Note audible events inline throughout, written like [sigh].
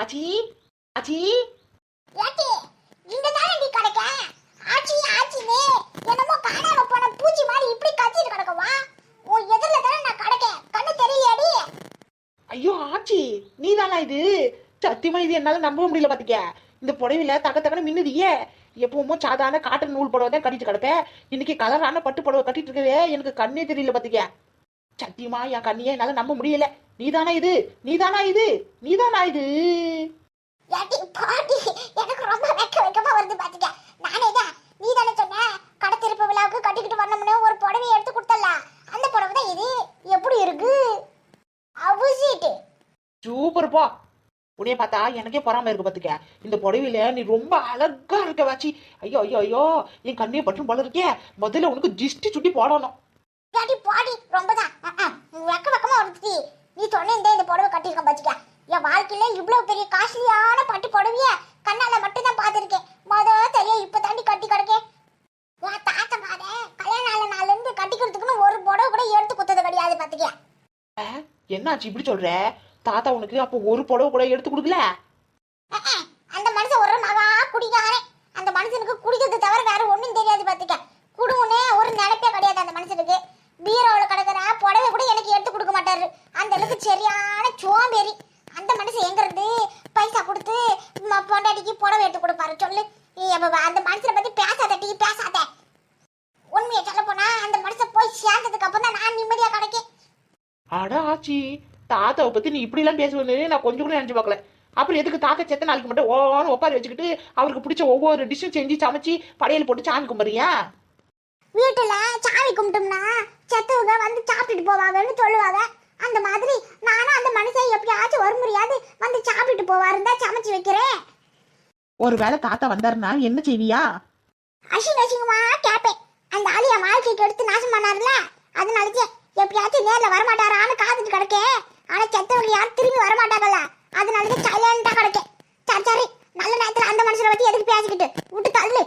ஆச்சி ஆச்சி. ஏட்டி இங்க தானே நீ கிடக்க? ஆச்சி ஆச்சின்னு என்னமோ காணாம போன பூச்சி மாதிரி இப்படி கத்திட்டு கிடக்கவா உன் எதிரில தானே நான் கிடக்கேன். கண்ணு தெரியலையாடி? ஐயோ ஆச்சி நீதானா இது? சத்தியமா இது என்னால நம்ப முடியல பாத்துக்க. இந்த புடவையில தக தகன மின்னுதியே. எப்பவுமோ சாதாரண காட்டன் நூல் புடவை தான் கட்டிட்டு கிடப்பேன். இன்னைக்கு கலரான பட்டு புடவை கட்டிட்டு இருக்கவே எனக்கு கண்ணே தெரியல பாத்துக்க. சத்தியமா என் கண்ணியே என்னால நம்ப முடியல. நீதானா இது? நீதானா இது? நீதானா இது? ஏட்டி பாட்டி எனக்கு ரொம்ப வெக்க வெக்கமா வருது பாத்துக்க. நானே தான் நீ தானே சொன்ன? கடத்திருப்பு விழாவுக்கு கட்டிக்கிட்டு வரணும்னு ஒரு புடவையை எடுத்து கொடுத்தல அந்த புடவை தான் இது. எப்படி இருக்கு? அவசிட்டு சூப்பர்ப்பா உன்னைய பார்த்தா எனக்கே பொறாம இருக்கு பாத்துக்க. இந்த புடவையில நீ ரொம்ப அழகா இருக்க வாச்சி. ஐயோ ஐயோ ஐயோ. என் கண்ணியை பற்றும் போல இருக்கே. முதல்ல உனக்கு ஜிஸ்டி சுட்டி போடணும். ஏட்டி பாடி ரொம்ப தான் வெக்க வெக்கமா வருது நீ சொன்ன இந்த புடவை கட்டியிருக்கேன் பாத்துக்க. என் வாழ்க்கையில இவ்வளவு பெரிய காஸ்ட்லியான பட்டு புடவைய கண்ணால மட்டும் தான் பார்த்திருக்கேன். மொத தெரியும் இப்ப தாண்டி கட்டி கிடக்கேன். உன் தாத்தா பாரு கல்யாண நாள் நாள்ல இருந்து கட்டிக்கிறதுக்குன்னு ஒரு புடவை கூட எடுத்து குத்தது கிடையாது பாத்துக்க என்னாச்சு இப்படி சொல்ற? தாத்தா உனக்கு அப்போ ஒரு புடவை கூட எடுத்து கொடுக்கல? அந்த மனுஷன் ஒரு மகா குடிகாரன். அந்த மனுஷனுக்கு குடிக்கிறது தவிர வேற ஒண்ணும் தெரியாது பாத்துக்க குடுவுனே ஒரு நினைப்பே கிடையாது அந்த மனுஷனுக்கு பீரோவில் கிடக்குற புடவை கூட எனக்கு எடுத்து கொடுக்க மாட்டாரு அந்த அளவுக்கு சரியான சோம்பேறி அந்த மனுஷன் எங்க இருந்து பைசா கொடுத்து ம- பொண்டாட்டிக்கு புடவை எடுத்து கொடுப்பாரு சொல்லு நீ அப்ப அந்த மனுஷனை பத்தி பேசாத டீ பேசாத உண்மையை சொல்ல போனா அந்த மனுஷன் போய் சேர்ந்ததுக்கு அப்புறம் தான் நான் நிம்மதியா கிடைக்கேன் அட ஆச்சி தாத்தாவை பத்தி நீ இப்படி எல்லாம் பேசுவேன்னு நான் கொஞ்சம் கூட நினைச்சு பார்க்கல. அப்புறம் எதுக்கு தாத்தா செத்த நாளைக்கு மட்டும் ஓன்னு ஒப்பாரி வச்சுக்கிட்டு அவருக்கு பிடிச்ச ஒவ்வொரு டிஷ்ஷும் செஞ்சு சமைச்சு படையல் போட்டு சாமி கும்பிடுறியா? வீட்டுல சாமி கும்பிட்டோம்னா செத்தவங்க வந்து சாப்பிட்டுட்டு போவாங்கன்னு சொல்லுவாங்க. அந்த மாதிரி நானும் அந்த மனுஷன் எப்படியாச்சும் வர முடியாது வந்து சாப்பிட்டுட்டு போவாருன்னு தான் சமைச்சு வைக்கிறேன். ஒருவேளை தாத்தா வந்தாருன்னா என்ன செய்வியா? அசிங்க அசிங்கமா கேட்பேன். அந்த ஆளு என் வாழ்க்கைக்கு எடுத்து நாசம் பண்ணாருல அதனாலயே எப்படியாச்சும் நேர்ல வரமாட்டாரான்னு காத்துட்டு கிடக்கேன். ஆனா செத்தவங்க யாரும் திரும்பி வரமாட்டாங்கல்ல. அதனாலயே சைலண்டா கிடக்கேன் சரி சரி. நல்ல நேரத்துல அந்த மனுஷனை பத்தி எதுக்கு பேசிக்கிட்டு? விட்டு தள்ளு.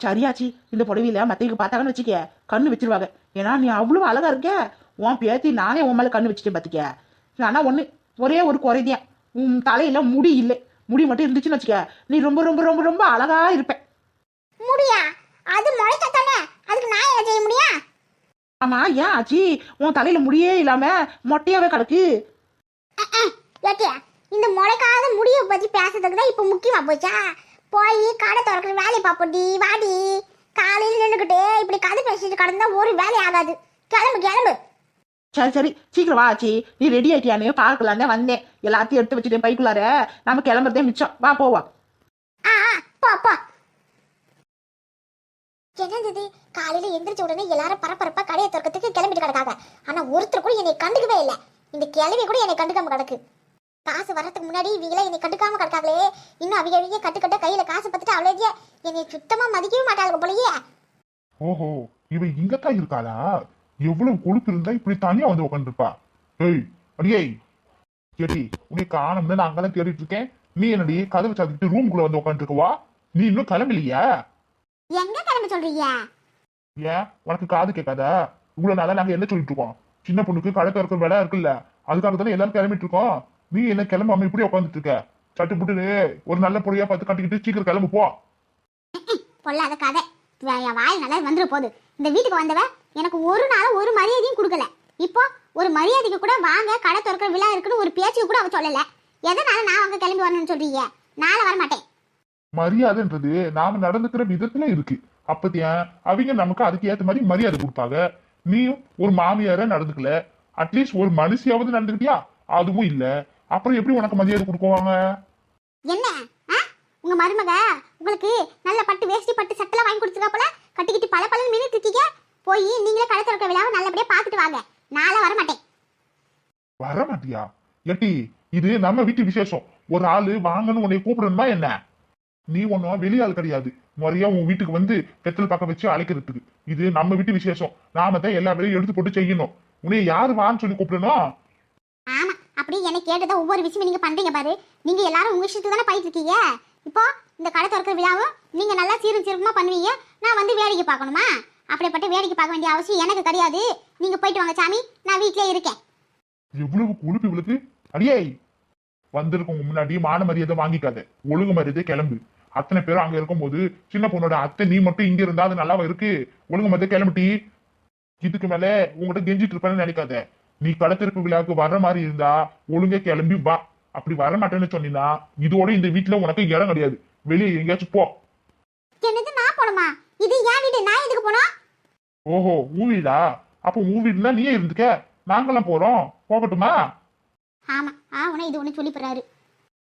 சரியாச்சி. இந்த புடவையில மத்தவங்க பார்த்தாங்கன்னு வச்சுக்க கண்ணு வச்சிருவாங்க. ஏன்னா நீ அவ்வளவு அழகா இருக்க. உன் பேத்தி நானே உன் மேல கண்ணு வச்சுட்டேன் பாத்துக்க. ஆனா ஒண்ணு ஒரே ஒரு குறைதியா. உன் தலையில முடி இல்லை. முடி மட்டும் இருந்துச்சுன்னு வச்சுக்க நீ ரொம்ப ரொம்ப ரொம்ப ரொம்ப அழகா இருப்ப. முடியா? அது முளைக்கத்தானே? அதுக்கு நான் என்ன செய்ய முடியும்? ஆமா ஏன் ஆச்சி? உன் தலையில முடியே இல்லாம மொட்டையாவே கிடக்கு. ஏட்டியா இந்த முளைக்காத முடிய பத்தி பேசுறதுக்கு தான் இப்போ முக்கியமா போச்சா? போய் கடை திறக்கிற வேலையை பார்ப்போடி வாடி. காலையில் நின்றுக்கிட்டு இப்படி கதை பேசிட்டு கிடந்தா ஒரு வேலை ஆகாது. கிளம்பு கிளம்பு. சரி சரி சீக்கிரம் வா ஆச்சி. நீ ரெடி ஆயிட்டியான்னு பார்க்கலான்னு வந்தேன். எல்லாத்தையும் எடுத்து வச்சுட்டேன் பைக்குள்ளார. நம்ம கிளம்புறதே மிச்சம். வா போவா ஆ ஆ, போ போ. என்னது இது? காலையில எந்திரிச்ச உடனே எல்லாரும் பரபரப்பா கடையை திறக்கிறதுக்கு கிளம்பிட்டு கிடக்காங்க. ஆனா ஒருத்தர் கூட என்னை கண்டுக்கவே இல்லை. இந்த கிளவி கூட என்னை கண்டுக்காம கிடக்கு. காசு வர்றதுக்கு முன்னாடி இவங்கள என்னை கண்டுக்காம கிடக்காங்களே. இன்னும் அவங்க அவங்க கட்டு கட்ட கையில காசு பார்த்துட்டு அவ்வளோ என்னை சுத்தமா மதிக்கவே மாட்டாளுங்க போலயே. ஓஹோ இவ இங்கத்தான் இருக்காளா? எவ்வளவு கொழுப்பு இருந்தா இப்படி தனியா வந்து உட்காந்துருப்பா ஏய் அடியே. கேட்டி உன்னை காணும்னு நான் அங்கெல்லாம் தேடிட்டு இருக்கேன். நீ என்னடி கதவை சாத்திட்டு ரூம்குள்ள வந்து உட்காந்துருக்கவா நீ இன்னும் கிளம்பலையா? எங்க கிளம்ப சொல்றீங்க? ஏன் உனக்கு காது கேட்காதா? இவ்வளவு நாளா நாங்க என்ன சொல்லிட்டு இருக்கோம்? சின்ன பொண்ணுக்கு கடை திறக்கிற வேலை இருக்குல்ல. அதுக்காக தானே எல்லாரும் கிளம்பிட்டு இருக்கோம். நீ என்ன கிளம்பாம இப்படி உட்காந்துட்டு இருக்க? சட்டு புட்டு ஒரு நல்ல பொடியா பார்த்து கட்டிக்கிட்டு சீக்கிரம் கிளம்பு போ. பொல்லாத கதை. என் வாய் நல்லா வந்துட போகுது இந்த வீட்டுக்கு வந்தவ எனக்கு ஒரு நாள் ஒரு மரியாதையும் கொடுக்கல. இப்போ ஒரு மரியாதைக்கு கூட வாங்க கடை திறக்கிற விழா இருக்குன்னு ஒரு பேச்சுக்கு கூட அவ சொல்லல. எதனால நான் அங்க கிளம்பி வரணும்னு சொல்றீங்க? நாளை வர மாட்டேன் மரியாதைன்றது நாம நடந்துக்கிற விதத்துல இருக்கு. அப்பத்தியா அவங்க நமக்கு அதுக்கு ஏத்த மாதிரி மரியாதை கொடுப்பாங்க. நீயும் ஒரு மாமியாரா நடந்துக்கல. அட்லீஸ்ட் ஒரு மனுஷியாவது நடந்துக்கிட்டியா? அதுவும் இல்ல. அப்புறம் எப்படி உனக்கு மரியாதை கொடுக்குவாங்க? என்ன? உங்க மருமக உங்களுக்கு நல்ல பட்டு வேஷ்டி பட்டு சட்டெல்லாம் வாங்கி கொடுத்துருக்கா போல? கட்டிக்கிட்டு பல பல மினிட் இருக்கீங்க. போய் நீங்களே கடை திறக்கிற விழாவை நல்லபடியா பார்த்துட்டு வாங்க. நாளை வர மாட்டேன் வர மாட்டியா எட்டி இது நம்ம வீட்டு விசேஷம். ஒரு ஆளு வாங்கன்னு உன்னை கூப்பிடணுமா என்ன? நீ ஒன்னும் வெளியாள் கிடையாது. முறையா உன் வீட்டுக்கு வந்து பெத்தல் பக்கம் வச்சு அழைக்கிறதுக்கு. இது நம்ம வீட்டு விசேஷம். நாம தான் எல்லா வேலையும் எடுத்து போட்டு செய்யணும். உன்னை யாரு வான்னு சொல்லி கூப்பிடணும்? ஆமா. அப்படி என்னை கேட்டதா ஒவ்வொரு விஷயமும் நீங்க பண்றீங்க பாரு. நீங்க எல்லாரும் உங்க இஷ்டத்துக்கு தானே போயிட்டு இருக்கீங்க? இப்போ இந்த கடை திறக்கிற விழாவும் நீங்க நல்லா சீரும் சிறப்புமா பண்ணுவீங்க? நான் வந்து வேடிக்கை பார்க்கணுமா? அப்படிப்பட்ட வேடிக்கை பார்க்க வேண்டிய அவசியம் எனக்கு கிடையாது. நீங்க போயிட்டு வாங்க சாமி. நான் வீட்லயே இருக்கேன். எவ்வளவு கொழுப்பு இவளுக்கு. அடியே! வந்திருக்கவங்க முன்னாடி மான மரியாதை வாங்கிக்காத. ஒழுங்கு மரியாதை கிளம்பு. அத்தனை பேரும் அங்க இருக்கும்போது சின்ன பொண்ணோட அத்தை நீ மட்டும் இங்க இருந்தா அது நல்லாவா இருக்கு? ஒழுங்கு மரியாதை கிளம்பிட்டி. இதுக்கு மேல உங்ககிட்ட கெஞ்சிட்டு இருப்பேன்னு நினைக்காத. நீ கடத்திருப்பு விழாவுக்கு வர்ற மாதிரி இருந்தா ஒழுங்கா கிளம்பி வா. அப்படி வர மாட்டேன்னு சொன்னீங்கன்னா இதோட இந்த வீட்டுல உனக்கு இடம் கிடையாது. வெளியே எங்கேயாச்சும் போ. என்னது நான் போணுமா? இது என் வீடு? நான் எதுக்கு போனோம்? ஓஹோ உன் வீடா? அப்போ உன் வீடுனா நீயே இருந்துக்க. நாங்களாம் போறோம். போகட்டுமா? ஆமா ஆ உன இது ஒண்ணு சொல்லி போறாரு.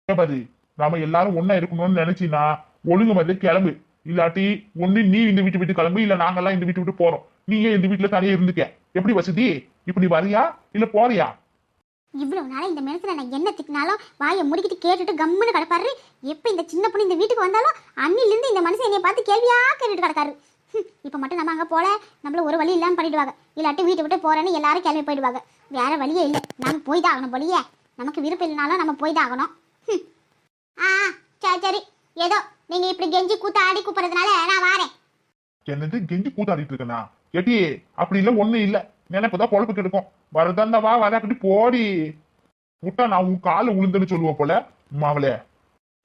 பாரு நாம எல்லாரும் ஒண்ணா இருக்கணும்னு நினைச்சினா ஒழுங்கு மாதிரி கிளம்பு. இல்லாட்டி ஒண்ணு நீ இந்த வீட்டு விட்டு கிளம்பு இல்ல நாங்கெல்லாம் இந்த வீட்டு விட்டு போறோம். நீயே இந்த வீட்டுல தனியா இருந்துக்க. எப்படி வசதி? இப்படி வரியா? இல்ல போறியா? இவ்வளவு நாளா இந்த மனசுல நான் என்ன திட்டினாலும் வாயை முடிக்கிட்டு கேட்டுட்டு கம்முன்னு கிடப்பாரு. எப்ப இந்த சின்ன பொண்ணு இந்த வீட்டுக்கு வந்தாலும் அன்னில இருந்து இந்த மனுஷன் என்னைய பார்த்து கேள்வியா கேட்டுட்டு கிடக்காரு. இப்ப மட்டும் நம்ம அங்க போல நம்மள ஒரு வழி இல்லாம பண்ணிடுவாங்க. இல்லாட்டி வீட்டை விட்டு போறேன்னு எல்லாரும் கிளம்பி போயிடுவாங்க. வேற வழியே இல்லை. நாம போய் தான் ஆகணும் போலியே. நமக்கு விருப்பம் இல்லைனாலும் நம்ம போய் தான் ஆகணும். ஆ சரி சரி. ஏதோ நீங்க இப்படி கெஞ்சி கூத்த ஆடி கூப்பிடுறதுனால நான் வாரேன். என்னது? கெஞ்சி கூத்தாடிட்டு இருக்கனா? எட்டி அப்படி இல்ல ஒண்ணு இல்ல. நினைப்புதான் பொழப்பு கெடுக்கும் வரதா வா வராக்கட்டி போடி. விட்டா நான் உன் கால உளுந்துன்னு சொல்லுவேன் போல மாவளே.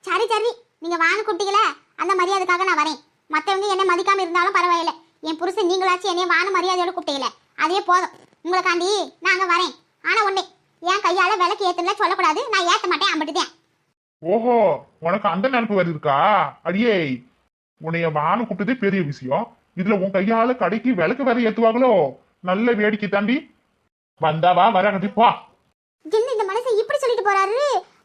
சரி சரி. நீங்க வாங்க குட்டிகள. அந்த மரியாதைக்காக நான் வரேன். மத்தவங்க என்ன மதிக்காம இருந்தாலும் பரவாயில்ல. என் புருஷன் நீங்களாச்சும் என்னைய வான மரியாதையோட கூப்பிட்டீங்களே அதே போதும். உங்களுக்காண்டி நாங்க வரேன். ஆனா ஒண்ணே என் கையால விளக்கு ஏத்துனா சொல்லக்கூடாது. நான் ஏத்த மாட்டேன் அம்பிட்டுதேன் ஓஹோ உனக்கு அந்த நினைப்பு வேற இருக்கா அடியே உன்னைய வானு கூப்பிட்டதே பெரிய விஷயம். இதுல உன் கையால கடைக்கு விளக்கு வேற ஏத்துவாங்களோ? நல்ல வேடிக்கை தாண்டி. வந்தாவா வராக்கட்டி போ. என்ன இந்த மனுஷன் இப்படி சொல்லிட்டு போறாரு?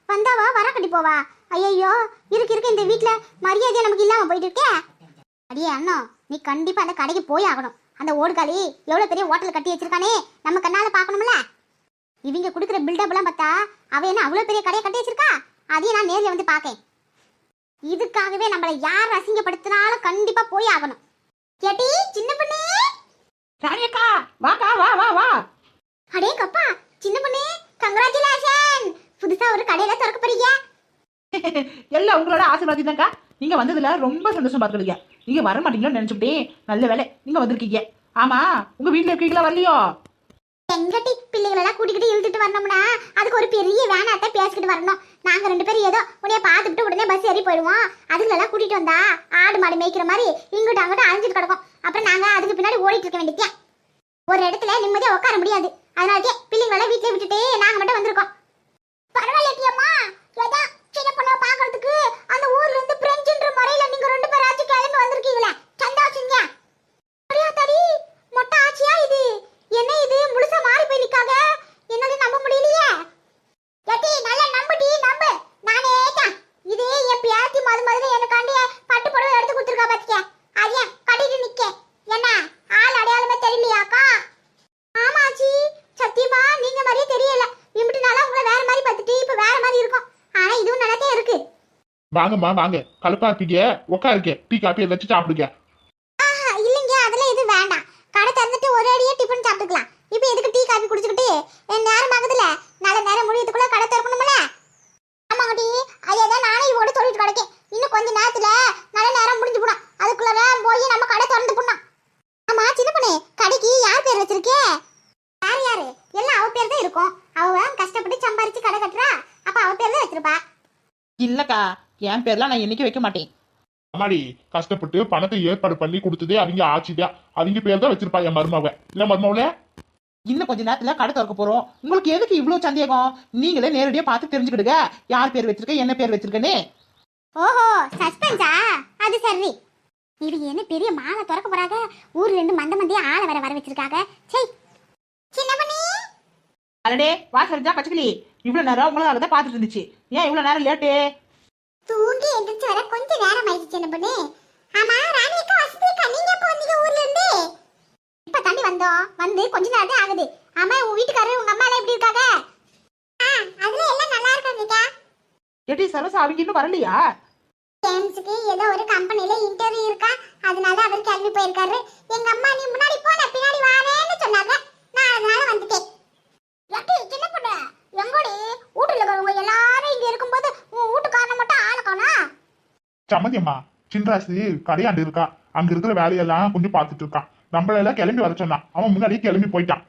வந்தாவா வர கட்டி போவா. ஐயோ இருக்கு இருக்கு இந்த வீட்ல. மரியாதை நமக்கு இல்லாம போயிட்டு இருக்கே. அடியே அண்ணா நீ கண்டிப்பா அந்த கடைக்கு போய் ஆகணும். அந்த ஓடுகாலி எவ்வளவு பெரிய ஹோட்டல் கட்டி வச்சிருக்கானே நம்ம கண்ணால பார்க்கணும்ல? இவங்க கொடுக்குற பில்டப் எல்லாம் பார்த்தா அவ என்ன அவ்வளவு பெரிய கடையை கட்டி வச்சிருக்கா? அதையும் நான் நேர்ல வந்து பார்க்கேன். இதுக்காகவே நம்மளை யார் அசிங்கப்படுத்தினாலும் கண்டிப்பா போய் ஆகணும். கேட்டி சின்ன பொண்ணு? ராணியக்கா வாக்கா வா வா வா அடே கப்பா சின்ன பொண்ணு கங்க்ராச்சுலேஷன் புதுசா ஒரு கடையில திறக்க போறீங்க. [laughs] எல்லாம் உங்களோட ஆசீர்வாதம் தான்க்கா. நீங்க வந்ததுல ரொம்ப சந்தோஷம் பார்த்துருக்கீங்க நீங்க வர மாட்டீங்களோன்னு நினைச்சுட்டேன் நல்ல வேலை நீங்க வந்திருக்கீங்க. ஆமா உங்க வீட்டுல இருக்கீங்களா வரலையோ? எங்கட்டி பிள்ளைங்களெல்லாம் கூட்டிக்கிட்டு இழுத்துட்டு வரணும்னா அதுக்கு ஒரு பெரிய வேனாட்ட பேசிக்கிட்டு வரணும். நாங்க ரெண்டு பேரும் ஏதோ உன்னைய பார்த்துட்டு உடனே பஸ் ஏறி போயிடுவோம். அதுங்களெல்லாம் கூட்டிட்டு வந்தா ஆடு மாடு மேய்க்கிற மாதிரி இங்கிட்ட அங்கிட்ட அழிஞ்சிட்டு கிடக்கும். அப்புறம் நாங்க அதுக்கு பின்னாடி ஓடிட்டு இருக்க வேண்டியது ஒரு இடத்துல நிம்மதியா உட்கார முடியாது. அதனாலதான் பிள்ளைங்களெல்லாம் வீட்டுல விட்டுட்டு நாங்க மட்டும் வந்திருக்கோம். பரவாயில்ல அம்மா. ஏதா சின்ன பொண்ணை பாக்குறதுக்கு அந்த ஊர்ல இருந்து பிரெஞ்சுன்ற முறையில நீங்க ரெண்டு பேரும் கிளம்பி வந்திருக்கீங்களே? சந்தோஷங்க. அடியா தடி மொட்டை ஆச்சியா இது என்ன இது முழுசா மாறி போய் நிக்காக என்னால நம்ப முடியலையே ஏட்டி நல்லா நம்புடி நம்பு நானே தான் இது என் பியாத்தி மது மதுல எனக்காண்டி பட்டு புடவை எடுத்து கொடுத்துருக்கா பாத்திக்க அதையே கட்டிட்டு நிக்க என்ன ஆள் அடையாளமே தெரியலையாக்கா ஆமாச்சி சத்தியமா நீங்க மாதிரியே தெரியல இம்பிட்டு நாளா உங்களை வேற மாதிரி பார்த்துட்டு இப்ப வேற மாதிரி இருக்கும் ஆனா இதுவும் நல்லதே இருக்கு வாங்கம்மா வாங்க. கழுப்பா இருப்பீங்க உட்காருக்க டீ காப்பி ஏதாச்சும் சாப்பிடுங்க. ஆஹா, இல்லைங்க. அதெல்லாம் எதுவும் வேண்டாம். கடை திறந்துட்டு ஒரு அடியே டிஃபன் சாப்பிட்டுக்கலாம். இப்போ எதுக்கு டீ காபி குடிச்சுக்கிட்டு என் நேரம் ஆகுதுல நல்ல நேரம் முடியறதுக்குள்ள கடை திறக்கணும்ல? ஆமாங்கடி அதே தான் நானே இவோட சொல்லிட்டு கிடக்கேன். இன்னும் கொஞ்ச நேரத்துல நல்ல நேரம் முடிஞ்சு போடும். அதுக்குள்ள போய் நம்ம கடை திறந்து போடணும். ஆமா சின்ன பொண்ணு கடைக்கு யார் பேர் வச்சிருக்கே? யார் யாரு? எல்லாம் அவ பேர் தான் இருக்கும். அவ கஷ்டப்பட்டு சம்பாரிச்சு கடை கட்டுறா. அப்ப அவ பேர் தான் வச்சிருப்பா. இல்லக்கா என் பேர்லாம் நான் என்னைக்கு வைக்க மாட்டேன். அம்மாடி கஷ்டப்பட்டு பணத்தை ஏற்பாடு பண்ணி கொடுத்ததே அவங்க ஆச்சுதான் அவங்க பேர் தான் வச்சிருப்பா என் மருமாவ. இல்ல மருமாவில இன்னும் கொஞ்ச நேரத்துல கடை திறக்க போறோம். உங்களுக்கு எதுக்கு இவ்வளவு சந்தேகம்? நீங்களே நேரடியா பார்த்து தெரிஞ்சுக்கிடுங்க. யார் பேர் வச்சிருக்க என்ன பேர் வச்சிருக்கேன்னு. ஓஹோ சஸ்பென்ஸா? அது சரி. இது என்ன பெரிய மாலை திறக்க போறாங்க? ஊர்ல இருந்து மந்த மந்தியா ஆளை வர வர வச்சிருக்காங்க. சே சின்ன பண்ணி. அடடே வா சரிஜா பச்சைக்கிளி? இவ்வளவு நேரம் உங்களால தான் பார்த்துட்டு இருந்துச்சு. ஏன் இவ்வளவு நேரம் லேட்டு தூங்கி எந்திரிச்சு வர கொஞ்சம் நேரம் ஆயிடுச்சு சின்ன பண்ணி? ஆமா ராணி அக்கா வசதி அக்கா நீங்க எப்போ வந்தீங்க ஊர்ல இருந்து? இப்ப தாண்டி வந்தோம். வந்து கொஞ்ச நேரம் தான் ஆகுது. ஆமா உன் வீட்டுக்காரரு உங்க அம்மா எல்லாம் எப்படி இருக்காங்க? ஆ அதுல எல்லாம் நல்லா இருக்காங்க ஏட்டி சரசா அவங்க இன்னும் வரலையா? ஜேம்ஸுக்கு ஏதோ ஒரு கம்பெனில இன்டர்வியூ இருக்கா? அதனால அவர் கிளம்பி போயிருக்காரு. எங்க அம்மா நீ முன்னாடி போ நான் பின்னாடி வாரேன்னு சொன்னாங்க. நான் அதனால வந்துட்டேன். எட்டி சின்ன பொண்ணு? எங்கோடி? வீட்டுல இருக்கிறவங்க சம்மதி அம்மா சின்ராசு கடையாண்டு இருக்கா? அங்க இருக்கிற வேலையெல்லாம் கொஞ்சம் பார்த்துட்டு இருக்கான். நம்மள எல்லாம் கிளம்பி வர சொன்னான். அவன் முன்னாடியே கிளம்பி போயிட்டான்.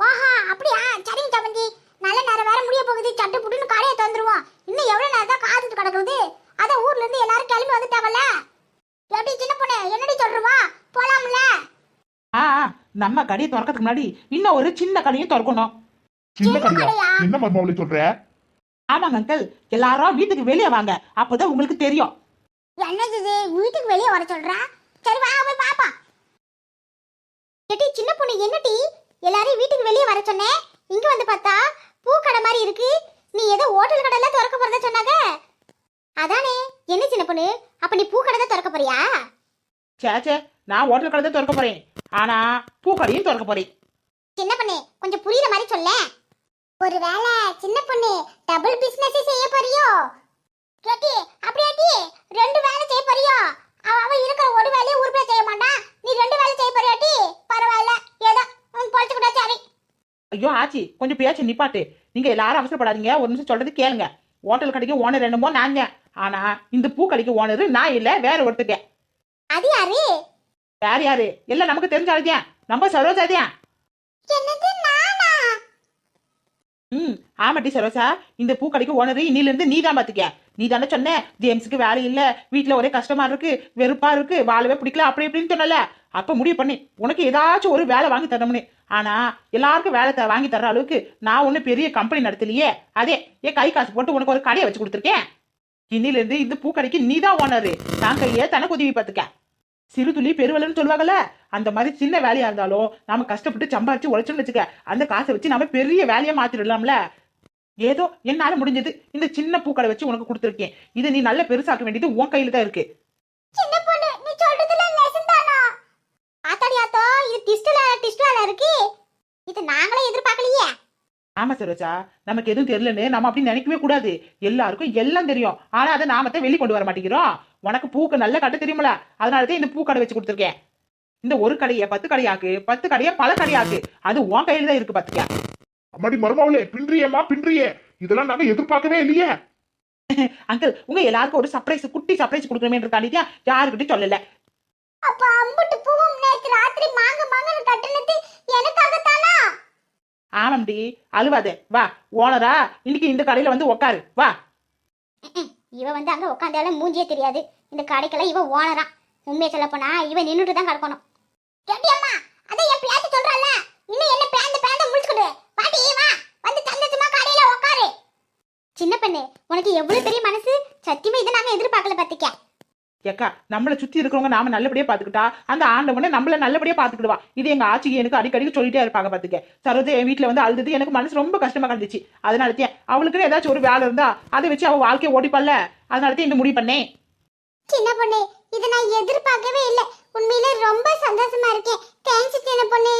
ஆஹா அப்படியா? சரிங்க சம்மந்தி. நல்ல நேரம் வேற முடிய போகுது. சட்டு புட்டுன்னு கடையை தந்துருவோம் இன்னும் எவ்வளவு நேரம் தான் காத்துட்டு அதான் ஊர்ல இருந்து எல்லாரும் கிளம்பி வந்துட்டாங்கல்ல? எப்படி சின்ன பொண்ணு என்னடி சொல்றவா ஆ நம்ம கடையை திறக்கிறதுக்கு முன்னாடி இன்னும் ஒரு சின்ன கடையும் திறக்கணும். சின்ன கடையா? என்ன மர்மாவளி சொல்ற? ஆமாங்க அங்கிள் எல்லாரும் வீட்டுக்கு வெளியே வாங்க. அப்பதான் உங்களுக்கு தெரியும். என்னது இது? வீட்டுக்கு வெளியே வர சொல்றா? சரி வா போய் பாப்பா ஏட்டி சின்ன பொண்ணு என்னடி? எல்லாரையும் வீட்டுக்கு வெளியே வர சொன்னேன் இங்க வந்து பார்த்தா பூக்கடை மாதிரி இருக்கு. நீ ஏதோ ஹோட்டல் கடையில திறக்க போறதா சொன்னாங்க. அதானே? என்ன சின்ன பொண்ணு? அப்ப நீ பூக்கடை தான் திறக்க போறியா? சேச்சே நான் ஹோட்டல் கடை தான் திறக்க போறேன். ஆனா பூக்கடையும் திறக்க போறேன். சின்ன பொண்ணு கொஞ்சம் புரியுற மாதிரி சொல்ல. ஒருவேளை சின்ன பொண்ணு டபுள் பிசினஸ் செய்ய போறியோ? கேட்டி அப்படியாட்டி? ரெண்டு வேலை செய்ய போறியோ? அவ அவ இருக்கிற ஒரு வேலையை உருப்படியா செய்ய மாட்டான் நீ ரெண்டு வேலை செய்ய போறியாட்டி? பரவாயில்ல. ஏதோ உன் பொழைச்சுக்கிட்டா சரி. ஐயோ ஆச்சி கொஞ்சம் பேச்சு நிப்பாட்டு. நீங்க எல்லாரும் அவசரப்படாதீங்க. ஒரு நிமிஷம் சொல்றது கேளுங்க. ஹோட்டல் கடைக்கு ஓனர் என்னமோ நாங்க. ஆனா இந்த பூ கடைக்கு ஓனர் நான் இல்ல வேற ஒருத்தங்க. அது யாரு? யார் யாரு? எல்லாம் நமக்கு தெரிஞ்ச ஆளுதியா நம்ம சரோஜாதியா ம். ஆமாட்டி சரோசா இந்த பூக்கடைக்கு ஓனரு ஓனர் இன்னில நீ தான் பாத்துக்க நீ தானே சொன்ன ஜேம்ஸுக்கு வேலை இல்ல வீட்டில் ஒரே கஷ்டமா இருக்கு வெறுப்பா இருக்கு வாழவே பிடிக்கல அப்படி இப்படின்னு சொன்னல. அப்ப முடிவு பண்ணி உனக்கு ஏதாச்சும் ஒரு வேலை வாங்கி தரணும்னு. ஆனா எல்லாருக்கும் வேலை த வாங்கி தர்ற அளவுக்கு நான் ஒண்ணு பெரிய கம்பெனி நடத்தலையே. அதே என் கை காசு போட்டு உனக்கு ஒரு கடையை வச்சு கொடுத்துருக்கேன். இன்னிலிருந்து இந்த பூக்கடைக்கு நீதான் நீ தான் ஓனரு நான் கையே தனக்கு உதவி பார்த்துக்க சிறு துளி பெருவலன்னு சொல்லுவாங்கல்ல அந்த மாதிரி சின்ன வேலையா இருந்தாலும் நாம கஷ்டப்பட்டு சம்பாரிச்சு உழைச்சோம்னு வச்சுக்க அந்த காசை வச்சு நாம பெரிய வேலையை மாத்திடலாம்ல. ஏதோ என்னால முடிஞ்சது. இந்த சின்ன பூக்கடை வச்சு உனக்கு கொடுத்துருக்கேன். இதை நீ நல்ல பெருசாக்க வேண்டியது உன் கையில தான் இருக்கு. இது நாங்களே எதிர்பார்க்கலையே. ஆமா சரோஜா நமக்கு எதுவும் தெரியலன்னு நம்ம அப்படி நினைக்கவே கூடாது. எல்லாருக்கும் எல்லாம் தெரியும். ஆனா அதை நாம தான் வெளி கொண்டு வர மாட்டேங்கிறோம். உனக்கு பூக்கு நல்ல கட்ட தெரியுமில. அதனால தான் இந்த பூ கடை வச்சு கொடுத்துருக்கேன். இந்த ஒரு கடையை பத்து கடையாக்கு பத்து கடையை பல கடையாக்கு. அது உன் கையில தான் இருக்கு பாத்துக்க. அம்மாடி மருமவளே பின்றியம்மா பின்றியே. இதெல்லாம் நாங்க எதிர்பார்க்கவே இல்லையே. [laughs] அங்கிள் உங்க எல்லாருக்கும் ஒரு சர்ப்ரைஸ் குட்டி சர்ப்ரைஸ் கொடுக்கணுமேன்றதாண்டியா யாருக்கிட்டையும் சொல்லல. அப்ப அம்புட்டு பூவும் நேத்து ராத்திரி மாங்க மாங்கன்னு கட்டுனது எனக்காகத்தானா? ஆமாம்டி அழுவாதே. வா ஓனரா இன்னைக்கு இந்த கடையில வந்து உக்காரு. வா. இவ வந்து அங்க உட்காந்தாலும் மூஞ்சியே தெரியாது. இந்த கடைக்கெல்லாம் இவ ஓனரா. உண்மையை சொல்ல போனா இவ நின்னுட்டு தான் கிடக்கணும் கேட்டியம்மா என் பேச்சு சொல்றல இன்னும் என்ன பேந்த பேந்த முடிச்சுக்கிடு பாட்டி வா வந்து சந்தோஷமா கடையில உட்காரு சின்ன உனக்கு எவ்வளவு பெரிய மனசு? சத்தியமா இதை நாங்க எதிர்பார்க்கல பாத்திக்க. ஏக்கா நம்மளை சுத்தி இருக்கிறவங்க நாம நல்லபடியா பாத்துக்கிட்டா அந்த ஆண்டவனை நம்மள நல்லபடியா பாத்துக்கிடுவா. இது எங்க ஆட்சிக்கு எனக்கு அடிக்கடி சொல்லிட்டே இருப்பாங்க பாத்துக்க. சரோஜா என் வீட்டுல வந்து அழுது எனக்கு மனசு ரொம்ப கஷ்டமா இருந்துச்சு அதனால அவளுக்கு ஏதாச்சும் ஒரு வேலை இருந்தா அதை வச்சு அவ வாழ்க்கையை ஓடிப்பால அதனால தான் இந்த முடிவு பண்ணேன். சின்ன பொண்ணு இதை நான் எதிர்பார்க்கவே இல்லை. உண்மையிலே ரொம்ப சந்தோஷமா இருக்கேன். தேங்க்ஸ் சின்ன பொண்ணு.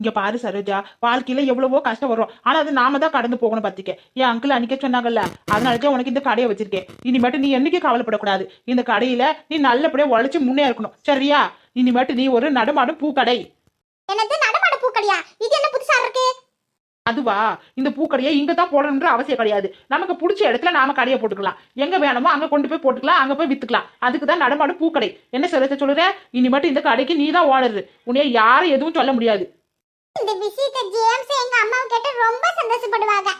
இங்க பாரு சரோஜா வாழ்க்கையில எவ்வளவோ கஷ்டம் வரும். ஆனா அது நாம தான் கடந்து போகணும் பாத்துக்க. என் அங்கிள் அன்னைக்கே சொன்னாங்கல்ல? அதனாலதான் உனக்கு இந்த கடையை வச்சிருக்கேன். இனிமேட்டு நீ என்னைக்கு கவலைப்படக்கூடாது. இந்த கடையில நீ நல்லபடியா உழைச்சு முன்னே இருக்கணும். சரியா? இனிமேட்டு நீ ஒரு நடமாடும் பூக்கடை. என்னது நடமாட பூக்கடியா? இது என்ன புதுசா இருக்கு? அதுவா? இந்த பூக்கடையை இங்க தான் போடணுன்ற அவசியம் கிடையாது. நமக்கு பிடிச்ச இடத்துல நாம கடையை போட்டுக்கலாம். எங்க வேணுமோ அங்க கொண்டு போய் போட்டுக்கலாம் அங்க போய் வித்துக்கலாம். அதுக்கு தான் நடமாடும் பூக்கடை. என்ன சொல்ல சொல்லுற? இனிமேட்டு இந்த கடைக்கு நீ தான் ஓனரு உன்னைய யாரும் எதுவும் சொல்ல முடியாது. இந்த விஷயத்தை ஜேம்ஸ் எங்க அம்மாவை கேட்டு ரொம்ப சந்தோஷப்படுவாங்க.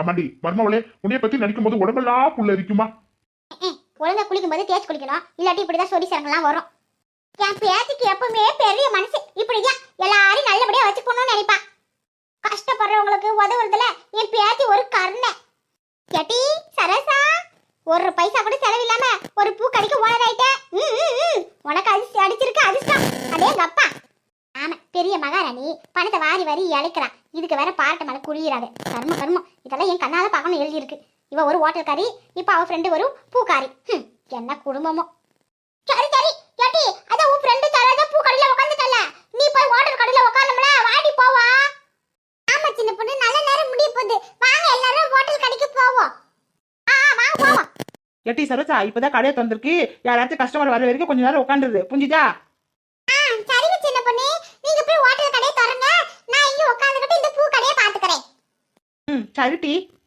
அம்மாடி மருமவளே உன்னைய பத்தி நினைக்கும் போது உடம்பெல்லாம் புள்ள இருக்குமா ஒழுங்கா குளிக்கும் போது தேய்ச்சி குளிக்கணும். இல்லாட்டி இப்படிதான் சொடி சரங்கெல்லாம் வரும். என் பேத்திக்கு எப்பவுமே பெரிய மனசு. இப்படிதான் எல்லாரையும் நல்லபடியா வச்சுக்கணும்னு நினைப்பா கஷ்டப்படுறவங்களுக்கு உதவுறதுல என் பேத்தி ஒரு கருணை. கேட்டி சரசா ஒரு பைசா கூட செலவில்லாம ஒரு பூ கடைக்கு ஓனர். உனக்கு அதிர்ஷ்டி அடிச்சிருக்கு அதிர்ஷ்டம். அதே எங்க அப்பா பெரிய மகாராணி பணத்தை வாரி வாரி இழைக்கிறான் இதுக்கு வேற பார்ட்ட மேலே குளிராது. கர்ம கர்மம். இதெல்லாம் என் கண்ணால் பார்க்கணும் எழுதி இருக்கு இவ ஒரு ஹோட்டல்காரி இப்ப அவ ஃப்ரெண்டு ஒரு பூக்காரி. ம் என்ன குடும்பமோ. சரி சரி. ஏட்டி அத உன் ஃப்ரெண்டு தராத பூ கடையில உட்காந்துட்டல நீ போய் ஹோட்டல் கடையில உட்காரணும்ல வாடி போவா. ஆமா சின்ன பொண்ணு. நல்ல நேரம் முடிய போகுது. வாங்க எல்லாரும் ஹோட்டல் கடைக்கு போவோம். ஆ வாங்க போவோம். எட்டி சரோஜா இப்பதான் கடையை தந்திருக்கு யாராச்சும் கஸ்டமர் வர வரைக்கும் கொஞ்ச நேரம் உட்காந்துருது புரிஞ்சுதா ஆ சரிங்க சின்ன பொண்ணு நீங்க போய் ஹோட்டல் கடையை திறங்க நான் இங்க உட்கார்ந்துகிட்டு இந்த பூ கடையை பாத்துக்கறேன் ம்